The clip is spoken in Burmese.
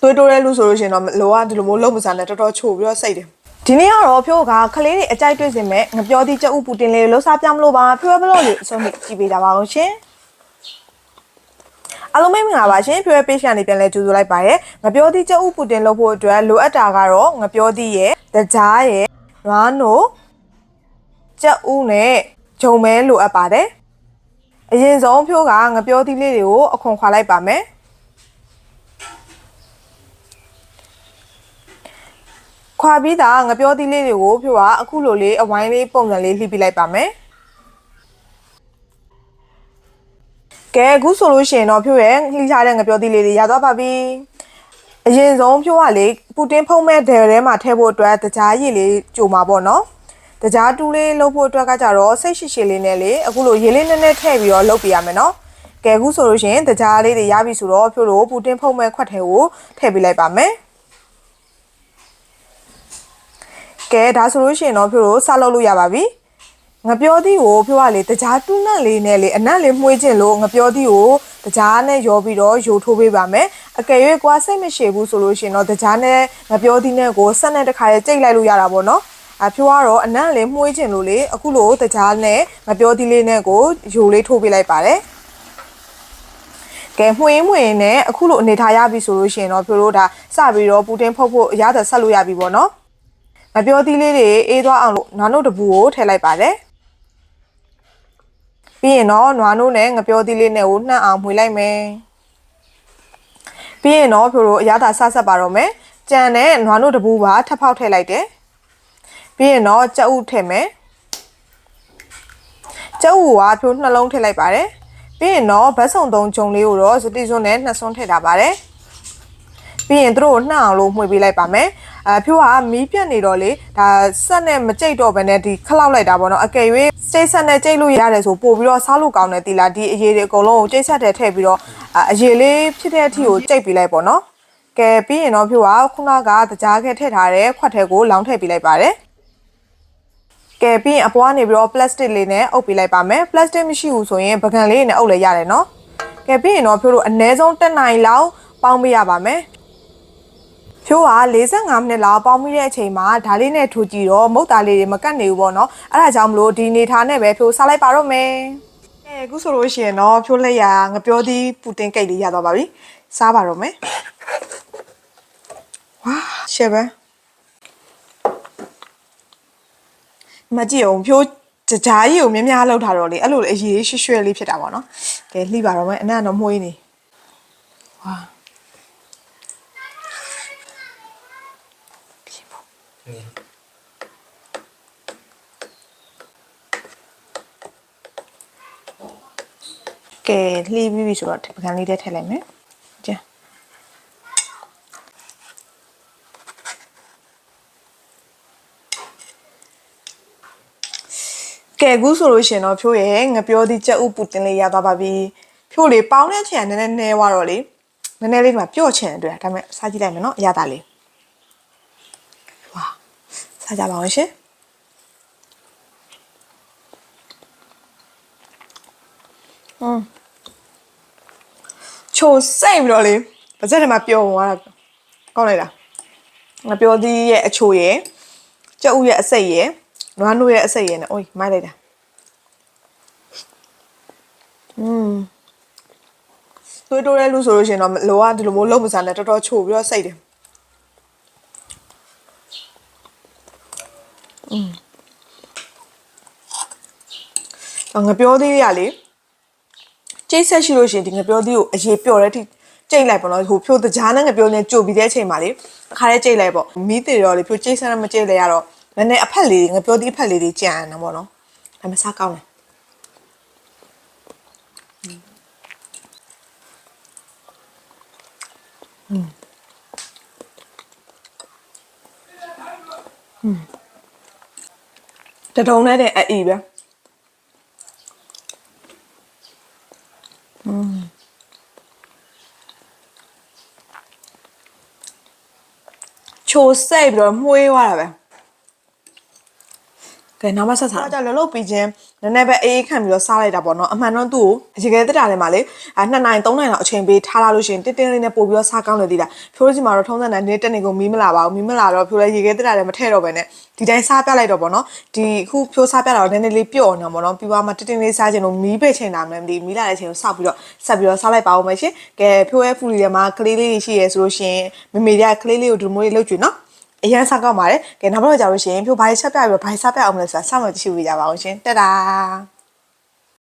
သွေးတိုးတဲ့လူဆိုလို့ရှိရင်တော့လောကဒီလိုမျိုးလုံးမစားနဲ့တော်တော်ချိုပြီးတော့စိတ်တယ်ဒီနေ့ကတော့ဖြိုးကကလေးတွေအကြိုက်တွေ့စင်မဲ့ငပြောသည့်ကြက်ဥပူတင်လေးလှစားပြမလို့ပါဖြိုးဘလော့လေးအဆုံးထိကြည့်ပေးကြပါအောင်ရှင်အားလုံးပဲမင်္ဂလာပါရှင်ဖြိုးရဲ့ page ကနေပြန်လဲကြိုဆိုလိုက်ပါရယ်ငပြောသည့်ကြက်ဥပူတင်လုပ်ဖို့အတွက်လိုအပ်တာကတော့ငပြောသည့်ရဲ့တကြားရဲ့နွားနို့ကြက်ဥနဲ့ဂျုံမဲလိုအပ်ပါတယ်အရင်ဆုံးဖြိုးကငပြောသည့်လေးတွေကိုအခွန်ခွာလိုက်ပါမယ် ခွာပြီးသားငပြောသီးလေးတွေကိုဖြိုကအခုလိုလေးအဝိုင်းလေးပုံစံလေးလှိပြလိုက်ပါမယ်ကဲအခုဆိုလို့ရှိရင်တော့ဖြိုရဲ့လှိထားတဲ့ငပြောသီးလေးတွေရသွားပါပြီအရင်ဆုံးဖြိုကလေပူတင်ဖုံးမဲ့ဒယ်ထဲမှာထည့်ဖို့အတွက်တကြားရည်လေးကြိုမှာပေါ့နော်တကြားတူးလေးလုပ်ဖို့အတွက်ကကြတော့စိတ်ရှိရှိလေးနဲ့လေအခုလိုရေလေးနည်းနည်းထည့်ပြီးတော့လုပ်ပြရမယ်နော်ကဲအခုဆိုလို့ရှိရင်တကြားလေးတွေရပြီဆိုတော့ဖြိုတို့ပူတင်ဖုံးမဲ့ခွက်ထဲကိုထည့်ပေးလိုက်ပါမယ် ကဲဒါဆိုလို့ရှိရင်တော့ဖြို့တို့စလုပ်လို့ရပါပြီငပြောသီးကိုဖြို့ကလေတကြားတူးနက်လေးနဲ့လေအနက်လေးမှုေးခြင်းလို့ငပြောသီးကိုတကြားနဲ့ရောပြီးတော့ယိုထိုးပေးပါမယ်အကယ်၍ကွာစိတ်မရှိဘူးဆိုလို့ရှိရင်တော့တကြားနဲ့ငပြောသီးနဲ့ကိုဆက်နဲ့တစ်ခါရဲ့ကြိတ်လိုက်လို့ရတာပေါ့နော်အဖြိုးကတော့အနက်လေးမှုေးခြင်းလို့လေအခုလိုတကြားနဲ့ငပြောသီးလေးနဲ့ကိုယိုလေးထိုးပေးလိုက်ပါတယ်ကဲမှွေးမှွေနဲ့အခုလိုအနေထားရပြီဆိုလို့ရှိရင်တော့ဖြို့တို့ဒါစပြီးတော့ပူတင်ဖုတ်ဖို့အရသာဆက်လို့ရပြီပေါ့နော် မပြောသီးလေးတွေအေးသွားအောင်လို့နွားနို့တပူကိုထည့်လိုက်ပါတယ်ပြီးရင်တော့နွားနို့နဲ့ငပြောသီးလေးနဲ့ကိုနှံ့အောင်မှွေလိုက်မယ်ပြီးရင်တော့ဖြိုတို့အရသာဆဆက်ပါတော့မယ်ကြံနဲ့နွားနို့တပူပါထပ်ဖောက်ထည့်လိုက်တယ်ပြီးရင်တော့ကြက်ဥထည့်မယ်ကြက်ဥကဖြိုနှလုံးထည့်လိုက်ပါတယ်ပြီးရင်တော့ဗတ်စုံသုံးဂျုံလေးကိုတော့စတိစွန်းနဲ့နှစ်စွန်းထည့်ထားပါတယ် ပြီးရင်သူတို့ကိုနှံ့အောင်လို့မှွေပေးလိုက်ပါမယ်အဲဖြိုးကမီးပြတ်နေတော့လေဒါဆက်နဲ့မကြိတ်တော့ဘဲနဲ့ဒီခလောက်လိုက်တာပေါ့နော်အကယ်၍စိတ်ဆက်နဲ့ကြိတ်လို့ရတယ်ဆိုပို့ပြီးတော့စားလို့ကောင်းတယ်တီလာဒီအရေးတွေအကုန်လုံးကိုကြိတ်ဆက်တဲ့ထည့်ပြီးတော့အာအရေးလေးဖြစ်တဲ့အထိကိုကြိတ်ပေးလိုက်ပေါ့နော်ကဲပြီးရင်တော့ဖြိုးကခုနကတကြားခဲထည့်ထားတဲ့ခွက်ထဲကိုလောင်းထည့်ပေးလိုက်ပါတယ်ကဲပြီးရင်အပွားနေပြီးတော့ plastic လေးနဲ့အုပ်ပေးလိုက်ပါမယ် plastic မရှိဘူးဆိုရင်ပကံလေးနဲ့အုပ်လည်းရတယ်နော်ကဲပြီးရင်တော့ဖြိုးတို့အနည်းဆုံးတစ်နိုင်လောက်ပေါင်းပေးရပါမယ် ဖြိုးက45မိနစ်လောက်ပေါင်းပြီးတဲ့အချိန်မှာဒါလေးနဲ့ထိုးကြည့်တော့မုတ်သားလေးတွေမကတ်နေဘူးပေါ့နော်အဲ့ဒါကြောင့်မလို့ဒီနေထားနဲ့ပဲဖြိုးစားလိုက်ပါတော့မယ်အဲအခုဆိုလို့ရှိရင်တော့ဖြိုးလက်ရငပြောသီးပူတင်ကိတ်လေးရတော့ပါပြီစားပါတော့မယ်ဝါရှယ်ပဲမကြည့်အောင်ဖြိုးကြကြားကြီးကိုမြများလောက်ထားတော့လေအဲ့လိုလေအရေးရွှဲရွှဲလေးဖြစ်တာပေါ့နော်ကဲလှိပါတော့မယ်အနက်ကတော့မှုေးနေဝါ ကဲလှီးပြီးပြီဆိုတော့ပကံလေးထဲထည့်လိုက်မယ်ကြည့်ကဲအခုဆိုလို့ရှိရင်တော့ဖြိုးရဲ့ငပြောသည့်ကြက်ဥပူတင်လေးရသွားပါပြီဖြိုးလေးပေါင်းတဲ့ချိန်ကနည်းနည်းနဲသွားတော့လေနည်းနည်းလေးဒီမှာပျော့ချင်အတွက်ဒါပေမဲ့စားကြည့်လိုက်မယ်နော်အရသာလေးဝါ စားကြပါအောင်ရှင်။အင်းချိုစိတ်ပြီးတော့လေပါဇက်ထဲမှာပျော်ဝင်သွားတာကောင်းလိုက်တာငါပျော်သီးရဲ့အချိုရဲ့ကြက်ဥရဲ့အစိတ်ရဲ့နွားနို့ရဲ့အစိတ်ရဲ့နဲ့အိုးမိုက်လိုက်တာอืมသွေးတိုးတဲ့လူဆိုလို့ရှင်တော့လောကဒီလိုမျိုးလုံးမစားနဲ့တော်တော်ချိုပြီးတော့စိတ်တယ် อืมငါပြောသေးရလေကျိတ်ဆက်ရှိလို့ရှိရင်ဒီငပြောသီးကိုအရေးပျော်တဲ့အထိကျိတ်လိုက်ပေါ့နော်ဟိုဖြိုးတကြားနဲ့ငပြောနဲ့ကြိုပြီးတဲ့အချိန်မှာလေအခါလေးကျိတ်လိုက်ပေါ့မီးတေတော့လေဖြိုးကျိတ်ဆက်နဲ့မကျိတ်လဲရတော့နည်းနည်းအဖက်လေးငပြောသီးအဖက်လေးတွေကြံနေပေါ့နော်ဒါမှစားကောင်းတယ် တတုံးနဲ့တဲ့အအီပဲချိုစိတ်ပြီးတော့မှုေးသွားတာပဲကဲနောက်မှဆက်စားကြလောလောပြီးချင်း နည်းနည်းပဲအေးခံပြီးတော့စားလိုက်တာပေါ့နော်အမှန်တော့သူ့ကိုရေခဲတက်တာထဲမှာလေအဲ2နိုင်3နိုင်လောက်အချိန်ပေးထားလာလို့ရှိရင်တင်းတင်းလေးနဲ့ပို့ပြီးတော့စားကောင်းတယ်ဒီလားဖြိုးစီမှာတော့ထုံးစံတိုင်းနေ့တက်နေကိုမီးမလာပါဘူးမီးမလာတော့ဖြိုးလည်းရေခဲတက်တာထဲမထည့်တော့ပဲနဲ့ဒီတိုင်းစားပြလိုက်တော့ပေါ့နော်ဒီခုဖြိုးစားပြတာတော့နည်းနည်းလေးပျော့နေပေါ့နော်ပြီးသွားမှတင်းတင်းလေးစားခြင်းလို့မီးပိတ်ချိန်တာမှမသိမီးလာတဲ့ချိန်ကိုစောက်ပြီးတော့ဆက်ပြီးတော့စားလိုက်ပါဦးမယ်ရှင်ကဲဖြိုးရဲ့ဖူလီထဲမှာကလေးလေးရှိရဲဆိုလို့ရှိရင်မမေတွေကကလေးလေးကိုဒီမိုးလေးလှုပ်ကြည့်နော် အရန်စားကောင်းပါတယ်ကဲနောက်ဘက်တော့ကြာလို့ရှိရင်ဖြိုးဘာကြီးချက်ပြပြီးတော့ဘာကြီးစားပြအောင်မလဲဆိုတာစောင့်မျှော်ကြည့်ရှုပေးကြပါအောင်ရှင်တက်တာ